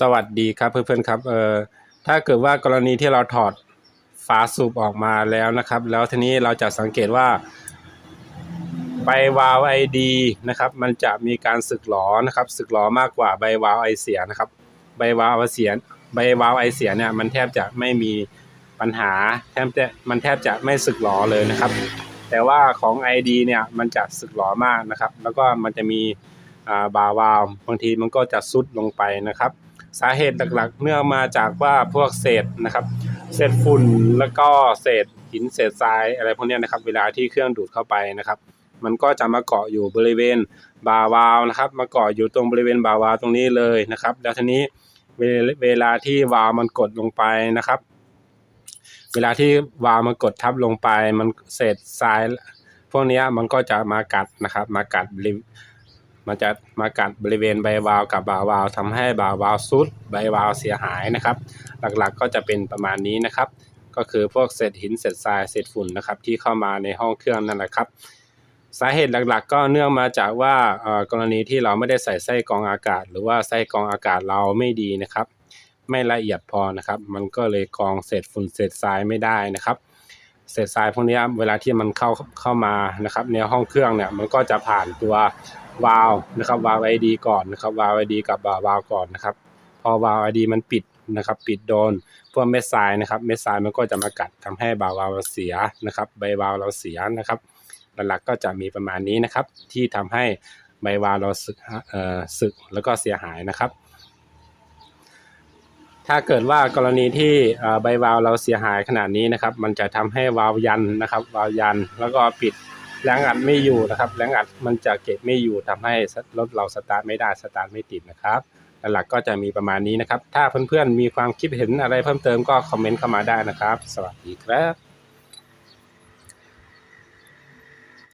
สวัสดีครับเพื่อนๆครับเอ่อถ้าเกิดว่ากรณีที่เราถอดฝาสูบออกมาแล้วนะครับ แล้วทีนี้เราจะสังเกตว่าใบวาล์วไอดีนะครับ มันจะมีการสึกหรอนะครับ สึกหรอมากกว่าใบวาล์วไอเสียนะครับ ใบวาล์วไอเสียใบวาล์วไอเสียเนี่ยมันแทบจะไม่มีปัญหาแทบจะมันแทบจะไม่สึกหรอเลยนะครับ แต่ว่าของ ID เนี่ยมันจะสึกหรอมากนะครับ แล้วก็มันจะมีอ่าบาวาวบางทีมันก็จะซุดลงไปนะครับ สาเหตุหลักๆ เนื่องมาจากว่าพวกเศษนะครับ เศษฝุ่นแล้วก็เศษหินเศษทรายอะไรพวกนี้นะครับ เวลาที่เครื่องดูดเข้าไปนะครับ มันก็จะมาเกาะอยู่บริเวณบาวาวนะครับ มาเกาะอยู่ตรงบริเวณบาวาวตรงนี้เลยนะครับ แล้วทีนี้เวลเวลาที่วาล์วมันกดลงไปนะครับ เวลาที่วาล์วมันกดทับลงไป มันเศษทรายพวกนี้มันก็จะมากัดนะครับ มากัดบริ มันจะมากัดบริเวณใบวาวกับบ่าวาวทำให้บ่าวาวซุดใบวาวเสียหายนะครับ หลักๆก็จะเป็นประมาณนี้นะครับ ก็คือพวกเศษหินเศษทรายเศษฝุ่นนะครับ ที่เข้ามาในห้องเครื่องนั่นแหละครับ สาเหตุหลักๆ ก็เนื่องมาจากว่ากรณีที่เราไม่ได้ใส่ไส้กรองอากาศ หรือว่าไส้กรองอากาศเราไม่ดีนะครับ ไม่ละเอียดพอนะครับ มันก็เลยกรองเศษฝุ่นเศษทรายไม่ได้นะครับ เศษทรายพวกนี้เวลาที่มันเข้าเข้ามานะครับในห้องเครื่องเนี่ยมันก็จะผ่านตัววาล์วนะครับวาล์วไอดีก่อนนะครับวาล์วไอดีกับบาวาล์วก่อนนะครับ พอวาล์วไอดีมันปิดนะครับ ปิดโดนพวกเม็ดทรายนะครับ เม็ดทรายมันก็จะมากัดทำให้บาวาล์วเราเสียนะครับ ใบวาล์วเราเสียนะครับ หลักๆก็จะมีประมาณนี้นะครับ ที่ทำให้ใบวาล์วเราสึกเอ่อสึกแล้วก็เสียหายนะครับ ถ้าเกิดว่ากรณีที่ใบวาล์วเราเสียหายขนาดนี้นะครับ มันจะทำให้วาล์วยันนะครับวาล์วยัน แล้วก็ปิดแรงอัดไม่อยู่นะครับแรงอัดมันจะเก็บไม่อยู่ทำให้รถเราสตาร์ทไม่ได้สตาร์ทไม่ติดนะครับหลักๆก็จะมีประมาณนี้นะครับ ถ้าเพื่อนๆมีความคิดเห็นอะไรเพิ่มเติมก็คอมเมนต์เข้ามาได้นะครับ สวัสดีครับ